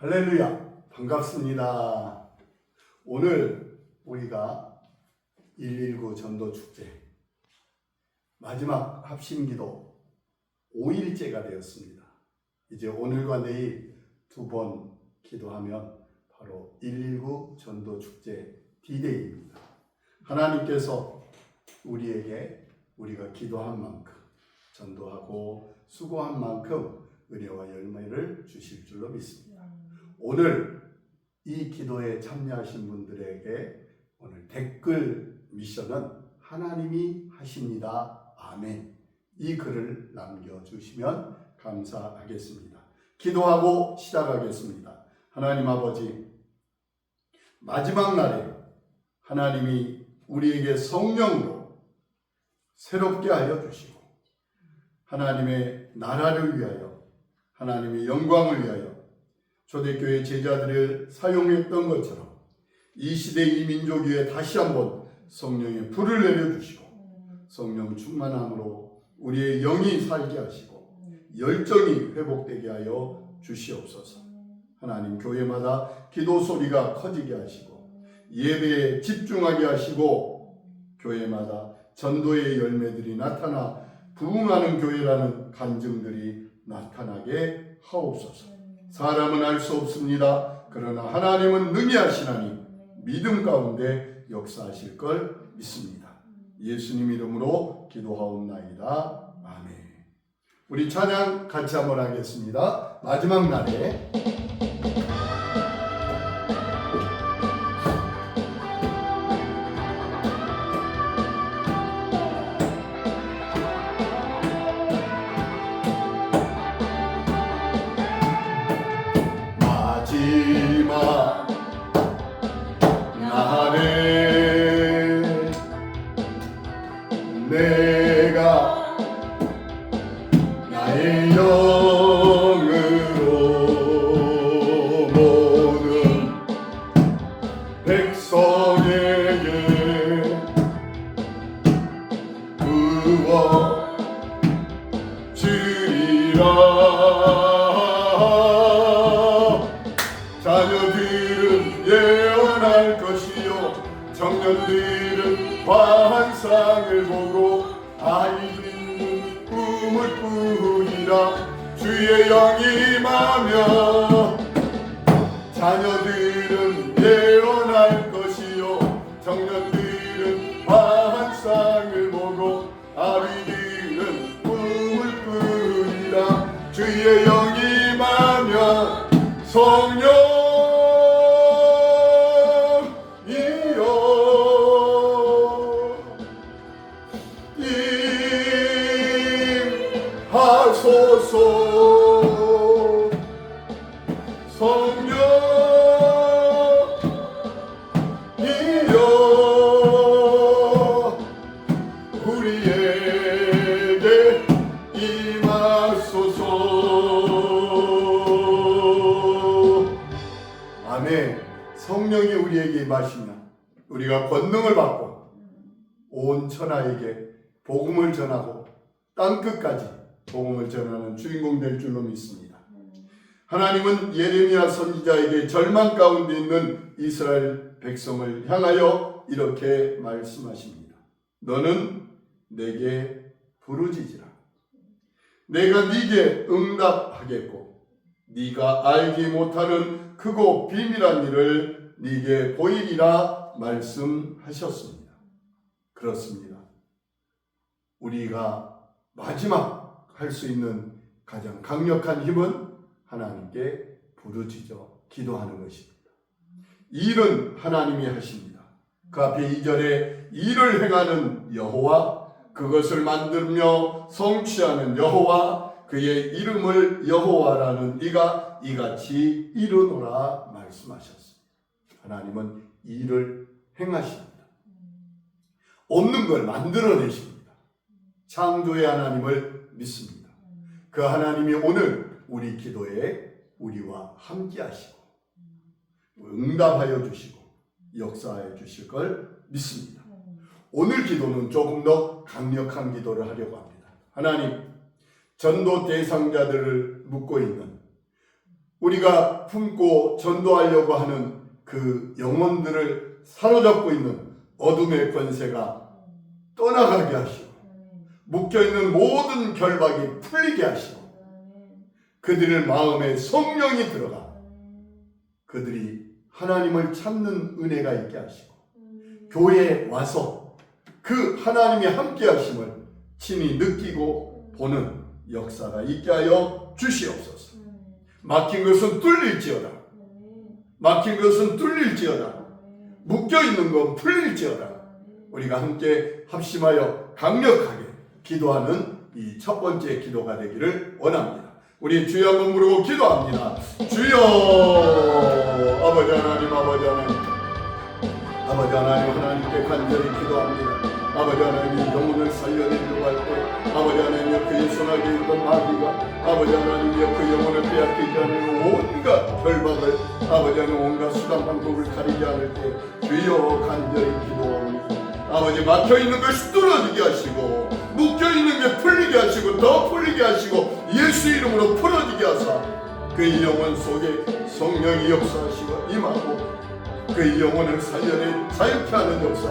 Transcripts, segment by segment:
할렐루야 반갑습니다. 오늘 우리가 119 전도 축제 마지막 합심기도 5일째가 되었습니다. 이제 오늘과 내일 두 번 기도하면 바로 119 전도 축제 D-Day입니다. 하나님께서 우리에게 우리가 기도한 만큼 전도하고 수고한 만큼 은혜와 열매를 주실 줄로 믿습니다. 오늘 이 기도에 참여하신 분들에게 오늘 댓글 미션은 하나님이 하십니다. 아멘. 이 글을 남겨주시면 감사하겠습니다. 기도하고 시작하겠습니다. 하나님 아버지, 마지막 날에 하나님이 우리에게 성령으로 새롭게 하여 주시고, 하나님의 나라를 위하여, 하나님의 영광을 위하여, 초대교회 제자들을 사용했던 것처럼 이 시대 이 민족 위에 다시 한번 성령의 불을 내려주시고 성령 충만함으로 우리의 영이 살게 하시고 열정이 회복되게 하여 주시옵소서. 하나님 교회마다 기도 소리가 커지게 하시고 예배에 집중하게 하시고 교회마다 전도의 열매들이 나타나 부흥하는 교회라는 간증들이 나타나게 하옵소서. 사람은 알 수 없습니다. 그러나 하나님은 능히 하시나니 믿음 가운데 역사하실 걸 믿습니다. 예수님 이름으로 기도하옵나이다. 아멘. 우리 찬양 같이 한번 하겠습니다. 마지막 날에 꾸리라 주의 영이 임하며 자녀들 하소서. 성령 이여 우리에게 임하소서. 아멘. 성령이 우리에게 임하시면 우리가 권능을 받고 온 천하에게 복음을 전하고 땅 끝까지 복음을 전하는 주인공 될 줄로 믿습니다. 하나님은 예레미야 선지자에게 절망 가운데 있는 이스라엘 백성을 향하여 이렇게 말씀하십니다. 너는 내게 부르짖으라. 내가 네게 응답하겠고 네가 알지 못하는 크고 비밀한 일을 네게 보이리라 말씀하셨습니다. 그렇습니다. 우리가 마지막 할 수 있는 가장 강력한 힘은 하나님께 부르짖어 기도하는 것입니다. 일은 하나님이 하십니다. 그 앞에 2절에 일을 행하는 여호와 그것을 만들며 성취하는 여호와 그의 이름을 여호와라는 네가 이같이 이르노라 말씀하셨습니다. 하나님은 일을 행하십니다. 없는 걸 만들어내십니다. 창조의 하나님을 믿습니다. 그 하나님이 오늘 우리 기도에 우리와 함께 하시고 응답하여 주시고 역사하여 주실 걸 믿습니다. 오늘 기도는 조금 더 강력한 기도를 하려고 합니다. 하나님, 전도 대상자들을 묻고 있는 우리가 품고 전도하려고 하는 그 영혼들을 사로잡고 있는 어둠의 권세가 떠나가게 하시고 묶여있는 모든 결박이 풀리게 하시고 그들의 마음에 성령이 들어가 그들이 하나님을 찾는 은혜가 있게 하시고 교회에 와서 그 하나님이 함께 하심을 친히 느끼고 보는 역사가 있게 하여 주시옵소서. 막힌 것은 뚫릴지어다. 막힌 것은 뚫릴지어다. 묶여 있는 건 풀릴지어다. 우리가 함께 합심하여 강력하게 기도하는 이 첫 번째 기도가 되기를 원합니다. 우리 주여 한번 부르고 기도합니다. 주여 아버지 하나님 아버지 하나님 아버지 하나님 하나님께 간절히 기도합니다. 아버지 하나님 영혼을 살려내려고 할때 아버지 하나님 그의 손아귀에 있던 마귀가 아버지 하나님 그 영혼을 빼앗기지 않는 온갖 결박을 아버지 하나님 온갖 수단 방법을 가리지 않을 때 주여 간절히 기도합니다. 아버지 막혀 있는 것이 뚫어지게 하시고 묶여 있는 게 풀리게 하시고 더 풀리게 하시고 예수 이름으로 풀어지게 하사 그의 영혼 속에 성령이 역사하시고 임하고 그 영혼을 살려내 자유케 하는 역사.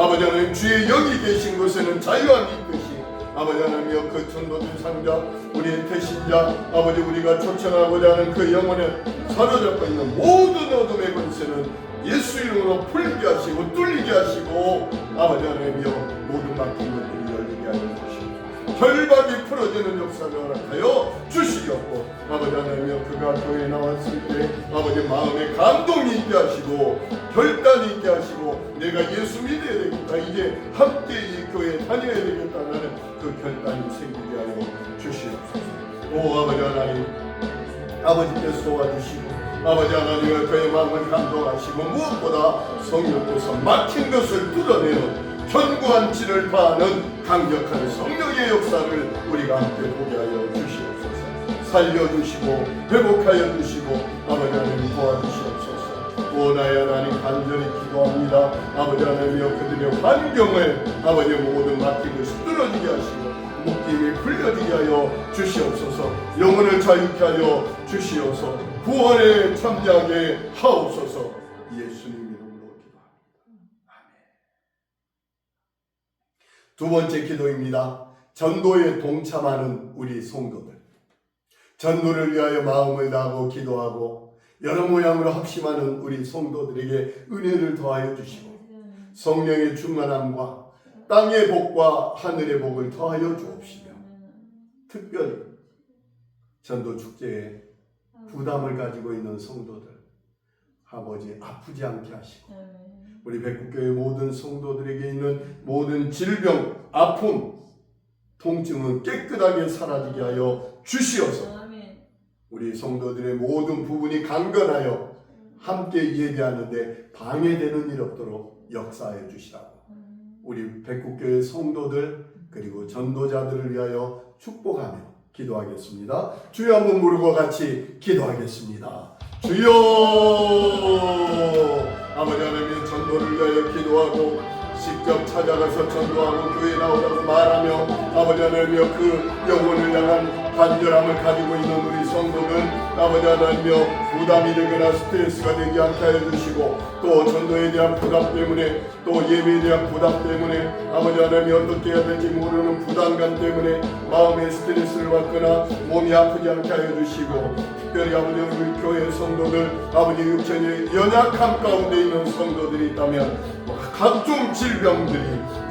아버지 하나님 주의 여기 계신 곳에는 자유함이 있듯이 아버지 하나님여 그 전도된 상자 우리의 태신자 아버지 우리가 초청하고자 하는 그 영혼을 사로잡고 있는 모든 어둠의 권세는 예수 이름으로 풀리게 하시고 뚫리게 하시고 아버지 하나님여 모든 막힌 것 결박이 풀어지는 역사를 허락하여 주시옵고 아버지 하나님여 그가 교회에 나왔을 때 아버지 마음에 감동이 있게 하시고 결단이 있게 하시고 내가 예수 믿어야 되겠다 이제 함께 이 교회에 다녀야 되겠다는 그 결단이 생기게 하여 주시옵소서. 오 아버지 하나님 아버지께서 도와주시고 아버지 하나님의 그의 마음을 감동하시고 무엇보다 성령께서 막힌 것을 뚫어내는 견고한 질을 파하는 강력한 성령의 역사를 우리가 함께 보게 하여 주시옵소서. 살려주시고 회복하여 주시고 아버지 하나님 도와주시옵소서. 원하여 하나님 간절히 기도합니다. 아버지 하나님여 그들의 환경을 아버지 모든 것이 뚫어지게 하시고 묶임이 풀려지게 하여 주시옵소서. 영혼을 자유케 하여 주시옵소서. 구원에 참여하게 하옵소서. 예수님 이름으로 기도합니다 두 번째 기도입니다. 전도에 동참하는 우리 성도들. 전도를 위하여 마음을 다하고 기도하고 여러 모양으로 합심하는 우리 성도들에게 은혜를 더하여 주시고 성령의 충만함과 땅의 복과 하늘의 복을 더하여 주옵시며 특별히 전도 축제에 부담을 가지고 있는 성도들 아버지 아프지 않게 하시고 우리 백국교회 모든 성도들에게 있는 모든 질병, 아픔, 통증은 깨끗하게 사라지게 하여 주시어서 우리 성도들의 모든 부분이 강건하여 함께 예배하는데 방해되는 일 없도록 역사하여 주시라고 우리 백국교회 성도들 그리고 전도자들을 위하여 축복하며 기도하겠습니다. 주여 한번 부르고 같이 기도하겠습니다. 주여! 아버지 하나님 전도를 위하여 기도하고 직접 찾아가서 전도하고 교회 나오라고 말하며 아버지 하나님여 그 영혼을 향한 간절함을 가지고 있는 우리 성도들 아버지 하나님여 부담이 되거나 스트레스가 되지 않게 하여 주시고 또 전도에 대한 부담 때문에 또 예배에 대한 부담 때문에 아버지 하나님이 어떻게 해야 될지 모르는 부담감 때문에 마음의 스트레스를 받거나 몸이 아프지 않게 하여 주시고 특별히 아버지 우리 교회 성도들 아버지 육체의 연약함 가운데 있는 성도들이 있다면 각종 질병들이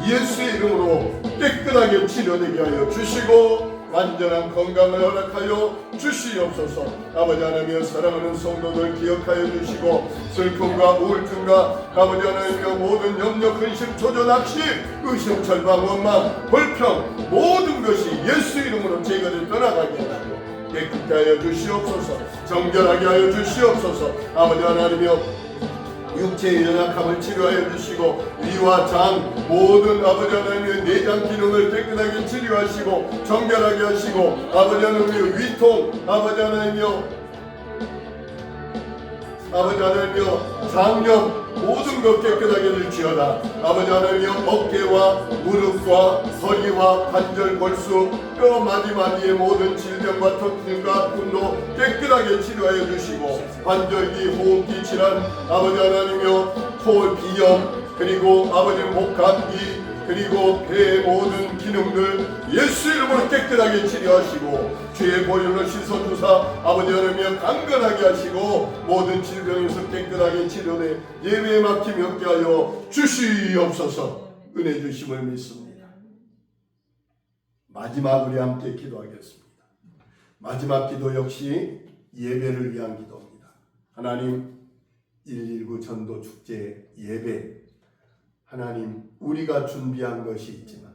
예수의 이름으로 깨끗하게 치료되게 하여 주시고 완전한 건강을 허락하여 주시옵소서. 아버지 하나님여 사랑하는 성도들 기억하여 주시고 슬픔과 우울증과 아버지 하나님여 모든 염려 근심 초조 낙심 의심 절망 원망 불평 모든 것이 예수 이름으로 제거를 떠나가게 하시고 깨끗게 하여 주시옵소서. 정결하게 하여 주시옵소서. 아버지 하나님여 육체의 연약함을 치료하여 주시고 위와 장 모든 아버지 하나님의 내장 기능을 깨끗하게 치료하시고 정결하게 하시고 아버지 하나님의 위통 아버지 하나님여 아버지 하나님여 장염 모든 것 깨끗하게 될지어다 아버지 하나님 어깨와 무릎과 허리와 관절 골수 뼈 마디마디의 모든 질병과 통증과 분노 깨끗하게 치료하여 주시고 관절기 호흡기 질환 아버지 하나님여 코 비염 그리고 아버지 목감기 그리고 배의 모든 기능들 예수 이름으로 깨끗하게 치료하시고 죄의 보혈로 씻어주사 아버지 하나님 강건하게 하시고 모든 질병에서 깨끗하게 치료돼 예배에 막힘이 없게 하여 주시옵소서. 은혜 주심을 믿습니다. 마지막 우리 함께 기도하겠습니다. 마지막 기도 역시 예배를 위한 기도입니다. 하나님 119 전도 축제 예배 하나님 우리가 준비한 것이 있지만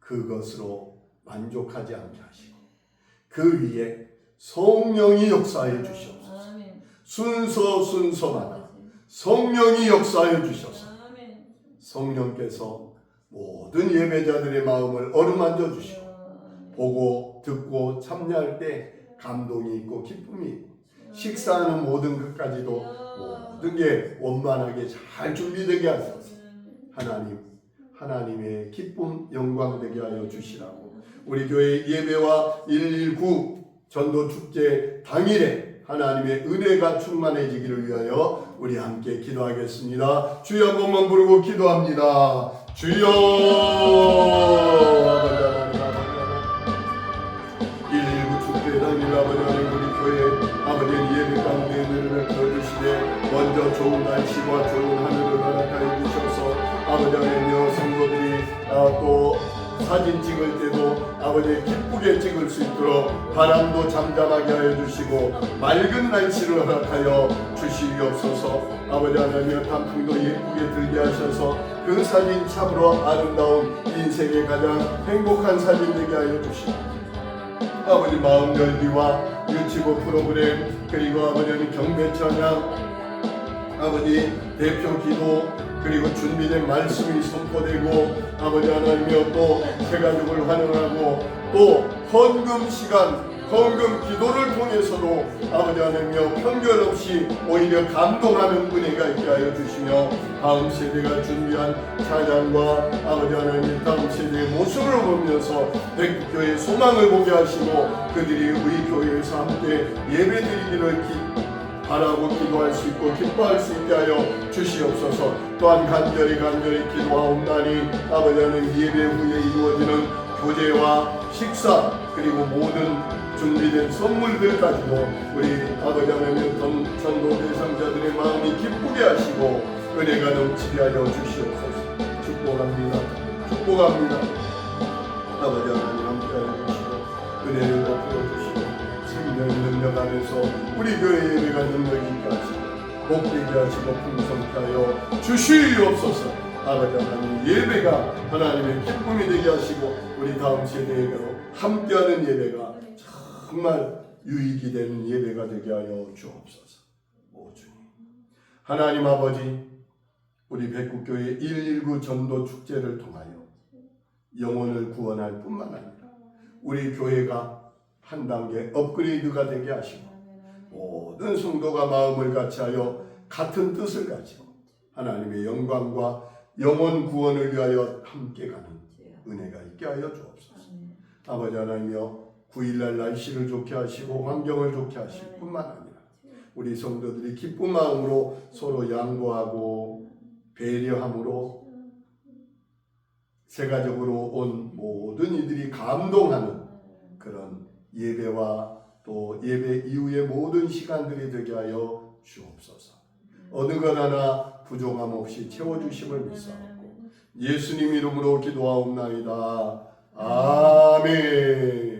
그것으로 만족하지 않게 하시고 그 위에 성령이 역사해 주시옵소서. 순서 순서마다 성령이 역사해 주셔서. 성령께서 모든 예배자들의 마음을 어루만져 주시고 보고 듣고 참여할 때 감동이 있고 기쁨이 있고 식사하는 모든 것까지도 모든 게 원만하게 잘 준비되게 하소서 하나님, 하나님의 기쁨, 영광 되게 하여 주시라고. 우리 교회 예배와 119 전도 축제 당일에 하나님의 은혜가 충만해지기를 위하여 우리 함께 기도하겠습니다. 주여 한 번만 부르고 기도합니다. 주여! 아버지 하나님, 아버지 하나님. 119 축제 당일 아버지 하나님 우리 교회 아버지 예배 가운데 은혜를 베풀어 주시되 먼저 좋은 날씨와 좋은 하늘을 허락하여 주셔서 아버지 하나님여 성도들이 아, 또 사진 찍을 때도 아버지 기쁘게 찍을 수 있도록 바람도 잠잠하게 하여 주시고 맑은 날씨를 허락하여 주시옵소서. 아버지 하나님여 단풍도 예쁘게 들게 하셔서 그 사진 참으로 아름다운 인생의 가장 행복한 사진 되게 하여 주시고 아버지 마음 열기와 유치부 프로그램 그리고 아버지는 경배 찬양 아버지 대표 기도 그리고 준비된 말씀이 선포되고 아버지 하나님이여 또 새 가족을 환영하고 또 헌금 시간 헌금 기도를 통해서도 아버지 하나님이여 편견 없이 오히려 감동하는 은혜가 있게 하여 주시며 다음 세대가 준비한 찬양과 아버지 하나님 다음 세대의 모습을 보면서 백교의 소망을 보게 하시고 그들이 우리 교회에서 함께 예배드리기를 기, 바라고 기도할 수 있고 기뻐할 수 있게 하여 주시옵소서. 또한 간절히 간절히 기도하옵나니 아버지 하나님 예배 후에 이루어지는 교제와 식사 그리고 모든 준비된 선물들 가지고 우리 아버지 하나님 전- 전도 대상자들의 마음이 기쁘게 하시고 은혜가 넘치게 하여 주시옵소서. 축복합니다. 축복합니다. 아버지 하나님 함께 하여 주시고 은혜를 베풀어 주시고 생명의 능력 안에서 우리 교회 예배가 능력 있게 하시고 복되게 하시고 풍성케 하여 주시옵소서. 아버지 하나님 예배가 하나님의 기쁨이 되게 하시고 우리 다음 세대에게로 함께하는 예배가 정말 유익이 되는 예배가 되게 하여 주옵소서. 오 주님. 하나님 아버지 우리 백국교회 119 전도 축제를 통하여 영혼을 구원할 뿐만 아니라 우리 교회가 한 단계 업그레이드가 되게 하시고 모든 성도가 마음을 같이하여 같은 뜻을 가지고 하나님의 영광과 영혼 구원을 위하여 함께 가는 은혜가 있게 하여 주옵소서. 아버지 하나님여 9일날 날씨를 좋게 하시고 환경을 좋게 하실 뿐만 아니라 우리 성도들이 기쁜 마음으로 서로 양보하고 배려함으로 세가적으로 온 모든 이들이 감동하는 그런 예배와 또 예배 이후의 모든 시간들이 되게 하여 주옵소서. 어느 것 하나 부족함 없이 채워주심을 믿사옵고 예수님 이름으로 기도하옵나이다. 아멘.